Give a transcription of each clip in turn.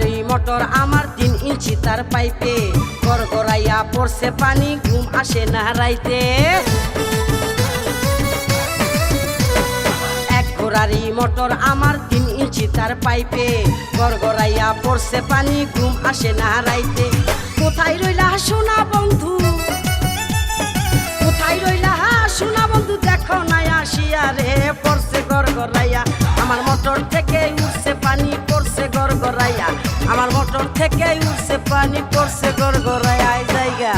এই মোটর আমার তিন ইঞ্চি তার পাইপে। গড়গড়াইয়া পড়ছে পানি, ঘুম আসে না রাইতে। এক ঘোড়ারি মোটর আমার তিন ইঞ্চি তার পাইপে। গড়গড়াইয়া পড়ছে পানি, ঘুম আসে না রাইতে। কোথায় রইলা সোনা বন্ধু? কোথায় রইলা সোনা বন্ধু? দেখো নাই আসিয়া রে, পড়ছে গড়গড়াইয়া। আমার মোটর থেকে উঠছে পানি, পড়ছে গড়গড়াইয়া। আমার মোটর থেকে উঠছে পানি পড়ছে গড়গড়াইয়া এই জায়গা।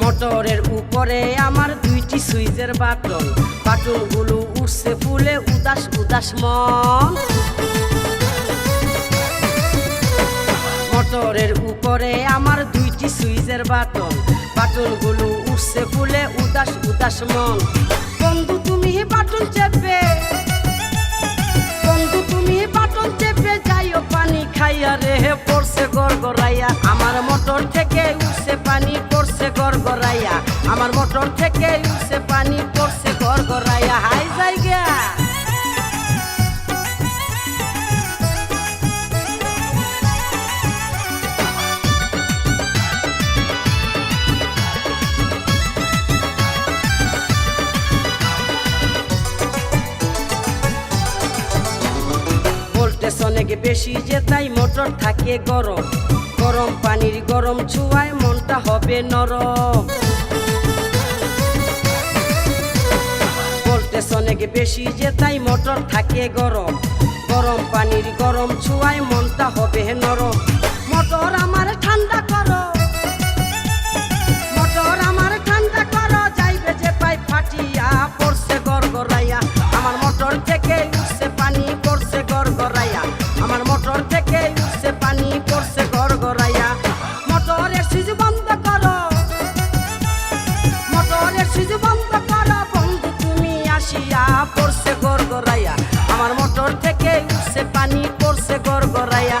মোটরের উপরে আমার দুইটি সুইচের বাটন। বাটনগুলো উঠছে ফুলে উদাস উদাস মন। মোটরের উপরে আমার দুইটি সুইচের বাটন। বাটনগুলো উঠছে ফুলে উদাস উদাস মন। বন্ধু, তুমি বাটন চেপে। বন্ধু, তুমি বাটন চেপে, যাইও পানি খাইয়া রে পড়ছে গড়গড়াইয়া। আমার মোটর থেকে গড়গড়াইয়া আমার মোটর থেকে উঠছে পানি পড়ছে গড়গড়াইয়া হাই জায়গা। ভোল্টেজ অনেক বেশি যে তাই মোটর থাকে গরম। গরম ছুয়ায় মনটা হবে নরম। ভোল্টেজ অনেক বেশি যে তাই মোটর থাকে গরম। গরম পানির গরম ছুয়ায় মনটা হবে আমার মোটর থেকে উঠছে পানি পড়ছে গড়গড়াইয়া।